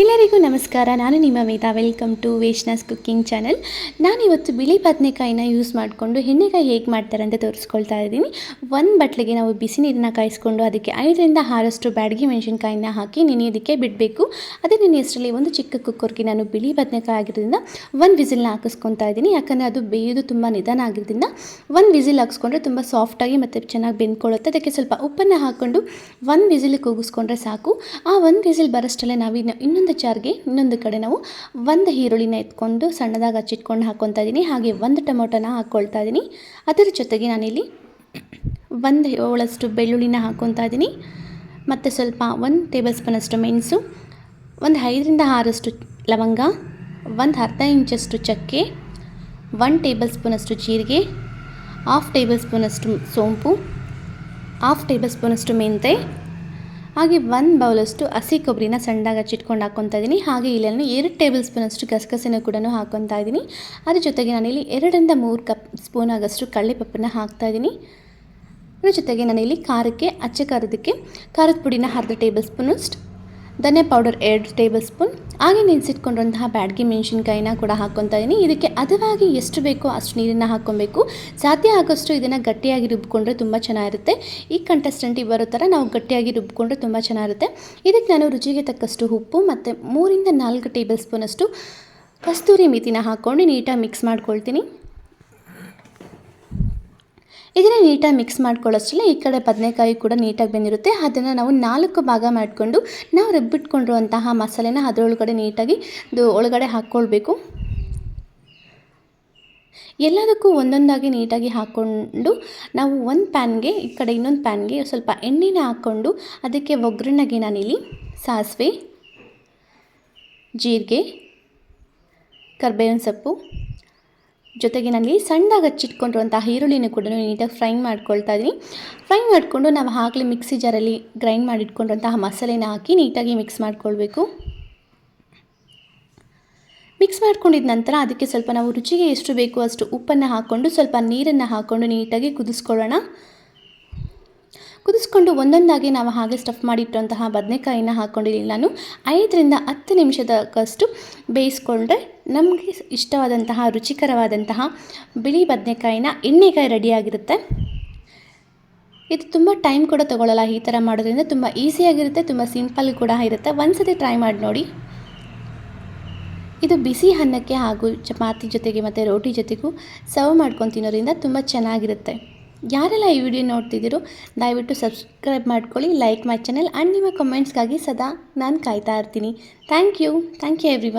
ಎಲ್ಲರಿಗೂ ನಮಸ್ಕಾರ. ನಾನು ನಿಮ್ಮ ವೇದಾ. ವೆಲ್ಕಮ್ ಟು ವೇಷ್ನಾಸ್ ಕುಕ್ಕಿಂಗ್ ಚಾನಲ್ ನಾನಿವತ್ತು ಬಿಳಿ ಬದನೆಕಾಯಿನ ಯೂಸ್ ಮಾಡಿಕೊಂಡು ಎಣ್ಣೆಕಾಯಿ ಹೇಗೆ ಮಾಡ್ತಾರೆ ಅಂತ ತೋರಿಸ್ಕೊಳ್ತಾ ಇದ್ದೀನಿ. ಒಂದು ಬಟ್ಲಿಗೆ ನಾವು ಬಿಸಿ ನೀರನ್ನ ಕಾಯಿಸ್ಕೊಂಡು ಅದಕ್ಕೆ ಐದರಿಂದ ಆರಷ್ಟು ಬ್ಯಾಡಗಿ ಮೆಣಸಿನ್ಕಾಯಿನ ಹಾಕಿ ನೆನೆಯೋದಕ್ಕೆ ಬಿಡಬೇಕು. ಅದೇ ನೆನೆಯಷ್ಟರಲ್ಲಿ ಒಂದು ಚಿಕ್ಕ ಕುಕ್ಕರ್ಗೆ ನಾನು ಬಿಳಿ ಬದನೆಕಾಯಿ ಆಗಿರೋದ್ರಿಂದ ಒಂದು ವಿಸಿಲ್ನ ಹಾಕಿಸ್ಕೊತಾ ಇದ್ದೀನಿ. ಯಾಕಂದರೆ ಅದು ಬೇಯೋದು ತುಂಬ ನಿಧಾನ ಆಗಿರೋದ್ರಿಂದ ಒಂದು ವಿಸಿಲ್ ಹಾಕಿಸ್ಕೊಂಡ್ರೆ ತುಂಬ ಸಾಫ್ಟಾಗಿ ಮತ್ತು ಚೆನ್ನಾಗಿ ಬೆಂದ್ಕೊಳ್ಳುತ್ತೆ. ಅದಕ್ಕೆ ಸ್ವಲ್ಪ ಉಪ್ಪನ್ನು ಹಾಕ್ಕೊಂಡು ಒಂದು ವಿಸಿಲ್ ಕೂಗಿಸ್ಕೊಂಡ್ರೆ ಸಾಕು. ಆ ಒಂದು ವಿಸಿಲ್ ಬರೋಷ್ಟರಲ್ಲೇ ನಾವು ಇನ್ನು ಇನ್ನೊಂದು ಜಾರ್ಗೆ ಇನ್ನೊಂದು ಕಡೆ ನಾವು ಒಂದು ಈರುಳ್ಳಿನ ಎತ್ಕೊಂಡು ಸಣ್ಣದಾಗಿ ಹಚ್ಚಿಟ್ಕೊಂಡು ಹಾಕ್ಕೊತಾ ಇದ್ದೀನಿ. ಹಾಗೆ ಒಂದು ಟೊಮೊಟೊನ ಹಾಕ್ಕೊಳ್ತಾ ಇದ್ದೀನಿ. ಅದರ ಜೊತೆಗೆ ನಾನಿಲ್ಲಿ ಒಂದು ಏಳಷ್ಟು ಬೆಳ್ಳುಳ್ಳಿನ ಹಾಕ್ಕೊತಾ ಇದ್ದೀನಿ. ಮತ್ತು ಸ್ವಲ್ಪ ಒಂದು ಟೇಬಲ್ ಸ್ಪೂನಷ್ಟು ಮೆಣಸು, ಒಂದು ಐದರಿಂದ ಆರಷ್ಟು ಲವಂಗ, ಒಂದು ಅರ್ಧ ಇಂಚಷ್ಟು ಚಕ್ಕೆ ಒನ್ ಟೇಬಲ್ ಸ್ಪೂನಷ್ಟು ಜೀರಿಗೆ, ಹಾಫ್ ಟೇಬಲ್ ಸ್ಪೂನಷ್ಟು ಸೋಂಪು, ಹಾಫ್ ಟೇಬಲ್ ಸ್ಪೂನಷ್ಟು ಮೆಂತೆ ಹಾಗೆ ಒಂದು ಬೌಲಷ್ಟು ಹಸಿ ಕೊಬ್ಬರಿನ ಸಣ್ಣದಾಗಿ ಹಚ್ಚಿಟ್ಕೊಂಡು ಹಾಕ್ಕೊತಾ ಇದ್ದೀನಿ. ಹಾಗೆ ಇಲ್ಲಿ ಎರಡು ಟೇಬಲ್ ಸ್ಪೂನಷ್ಟು ಗಸಗಸಿನ ಕೂಡ ಹಾಕ್ಕೊತಾ ಇದ್ದೀನಿ. ಅದ್ರ ಜೊತೆಗೆ ನಾನಿಲ್ಲಿ ಎರಡರಿಂದ ಮೂರು ಕಪ್ ಸ್ಪೂನ್ ಆಗಷ್ಟು ಕಳ್ಳಿಪಪ್ಪನ್ನ ಹಾಕ್ತಾ ಇದ್ದೀನಿ. ಅದ್ರ ಜೊತೆಗೆ ನಾನಿಲ್ಲಿ ಖಾರಕ್ಕೆ, ಅಚ್ಚ ಖಾರದಕ್ಕೆ ಖಾರದ ಪುಡಿನ ಅರ್ಧ ಟೇಬಲ್ ಸ್ಪೂನಷ್ಟು ಧನ್ಯ ಪೌಡರ್ ಎರಡು ಟೇಬಲ್ ಸ್ಪೂನ್. ಹಾಗೆ ನೆನೆಸಿಟ್ಕೊಂಡಿರುವಂತಹ ಬ್ಯಾಡ್ಗೆ ಮೆಣಸಿನ್ಕಾಯಿನ ಕೂಡ ಹಾಕ್ಕೊತಾ ಇದ್ದೀನಿ ಇದಕ್ಕೆ ಹದವಾಗಿ ಎಷ್ಟು ಬೇಕೋ ಅಷ್ಟು ನೀರನ್ನು ಹಾಕ್ಕೊಬೇಕು. ಸಾಧ್ಯ ಆಗೋಷ್ಟು ಇದನ್ನು ಗಟ್ಟಿಯಾಗಿ ರುಬ್ಬಿಕೊಂಡ್ರೆ ತುಂಬ ಚೆನ್ನಾಗಿರುತ್ತೆ. ಈ ಕಂಟೆಸ್ಟೆಂಟಿಗೆ ಬರೋ ಥರ ನಾವು ಗಟ್ಟಿಯಾಗಿ ರುಬ್ಬಿಕೊಂಡ್ರೆ ತುಂಬ ಚೆನ್ನಾಗಿರುತ್ತೆ. ಇದಕ್ಕೆ ನಾನು ರುಚಿಗೆ ತಕ್ಕಷ್ಟು ಉಪ್ಪು ಮತ್ತು ಮೂರಿಂದ ನಾಲ್ಕು ಟೇಬಲ್ ಸ್ಪೂನಷ್ಟು ಕಸ್ತೂರಿ ಮಿತಿನ ಹಾಕ್ಕೊಂಡು ನೀಟಾಗಿ ಮಿಕ್ಸ್ ಮಾಡ್ಕೊಳ್ತೀನಿ. ಇದನ್ನು ನೀಟಾಗಿ ಮಿಕ್ಸ್ ಮಾಡ್ಕೊಳ್ಳೋಷ್ಟರಲ್ಲಿ ಈ ಕಡೆ ಬದನೆಕಾಯಿ ಕೂಡ ನೀಟಾಗಿ ಬೆಂದಿರುತ್ತೆ. ಅದನ್ನು ನಾವು ನಾಲ್ಕು ಭಾಗ ಮಾಡಿಕೊಂಡು ನಾವು ರುಬ್ಬಿಟ್ಕೊಂಡಿರುವಂತಹ ಮಸಾಲೆನ ಅದರೊಳಗಡೆ ನೀಟಾಗಿ ಒಳಗಡೆ ಹಾಕ್ಕೊಳ್ಬೇಕು. ಎಲ್ಲದಕ್ಕೂ ಒಂದೊಂದಾಗಿ ನೀಟಾಗಿ ಹಾಕ್ಕೊಂಡು ನಾವು ಒಂದು ಪ್ಯಾನ್ಗೆ, ಈ ಕಡೆ ಇನ್ನೊಂದು ಪ್ಯಾನ್ಗೆ ಸ್ವಲ್ಪ ಎಣ್ಣೆನ ಹಾಕ್ಕೊಂಡು ಅದಕ್ಕೆ ಒಗ್ಗರಣೆಗೆ ನಾನಿಲ್ಲಿ ಸಾಸಿವೆ, ಜೀರಿಗೆ, ಕರ್ಬೇವಿನ ಸೊಪ್ಪು ಜೊತೆಗೆ ನನಗೆ ಸಣ್ಣದಾಗಿ ಹಚ್ಚಿಟ್ಕೊಂಡಿರುವಂಥ ಈರುಳ್ಳಿನ ಕೂಡ ನೀಟಾಗಿ ಫ್ರೈ ಮಾಡ್ಕೊಳ್ತಾ ಇದ್ದೀನಿ. ಫ್ರೈ ಮಾಡಿಕೊಂಡು ನಾವು ಆಗಲೇ ಮಿಕ್ಸಿ ಜಾರಲ್ಲಿ ಗ್ರೈಂಡ್ ಮಾಡಿಟ್ಕೊಂಡಿರುವಂತಹ ಮಸಾಲೆನ ಹಾಕಿ ನೀಟಾಗಿ ಮಿಕ್ಸ್ ಮಾಡ್ಕೊಳ್ಬೇಕು. ಮಿಕ್ಸ್ ಮಾಡ್ಕೊಂಡಿದ ನಂತರ ಅದಕ್ಕೆ ಸ್ವಲ್ಪ ನಾವು ರುಚಿಗೆ ಎಷ್ಟು ಬೇಕು ಅಷ್ಟು ಉಪ್ಪನ್ನು ಹಾಕ್ಕೊಂಡು ಸ್ವಲ್ಪ ನೀರನ್ನು ಹಾಕ್ಕೊಂಡು ನೀಟಾಗಿ ಕುದಿಸ್ಕೊಳ್ಳೋಣ. ಕುದಿಸ್ಕೊಂಡು ಒಂದೊಂದಾಗಿ ನಾವು ಹಾಗೆ ಸ್ಟಫ್ ಮಾಡಿಟ್ಟಂತಹ ಬದನೆಕಾಯಿನ ಹಾಕ್ಕೊಂಡಿದ್ದೀನಿ ನಾನು. ಐದರಿಂದ ಹತ್ತು ನಿಮಿಷದಕ್ಕಷ್ಟು ಬೇಯಿಸ್ಕೊಂಡ್ರೆ ನಮಗೆ ಇಷ್ಟವಾದಂತಹ, ರುಚಿಕರವಾದಂತಹ ಬಿಳಿ ಬದನೆಕಾಯಿನ ಎಣ್ಣೆಕಾಯಿ ರೆಡಿಯಾಗಿರುತ್ತೆ. ಇದು ತುಂಬ ಟೈಮ್ ಕೂಡ ತೊಗೊಳ್ಳಲ್ಲ ಈ ಥರ ಮಾಡೋದ್ರಿಂದ. ತುಂಬ ಈಸಿಯಾಗಿರುತ್ತೆ ತುಂಬ ಸಿಂಪಲ್ ಕೂಡ ಇರುತ್ತೆ. ಒಂದ್ಸತಿ ಟ್ರೈ ಮಾಡಿ ನೋಡಿ. ಇದು ಬಿಸಿ ಅನ್ನಕ್ಕೆ ಹಾಗೂ ಚಪಾತಿ ಜೊತೆಗೆ ಮತ್ತು ರೋಟಿ ಜೊತೆಗೂ ಸರ್ವ್ ಮಾಡ್ಕೊಂಡು ತಿನ್ನೋದ್ರಿಂದ ತುಂಬ ಚೆನ್ನಾಗಿರುತ್ತೆ. ಯಾರೆಲ್ಲ ಈ ವಿಡಿಯೋ ನೋಡ್ತಿದ್ದೀರೋ, ದಯವಿಟ್ಟು ಸಬ್ಸ್ಕ್ರೈಬ್ ಮಾಡ್ಕೊಳ್ಳಿ ಲೈಕ್ ಮೈ ಚಾನೆಲ್ ಆ್ಯಂಡ್ ನಿಮ್ಮ ಕಮೆಂಟ್ಸ್ಗಾಗಿ ಸದಾ ನಾನು ಕಾಯ್ತಾ ಇರ್ತೀನಿ. Thank you thank you every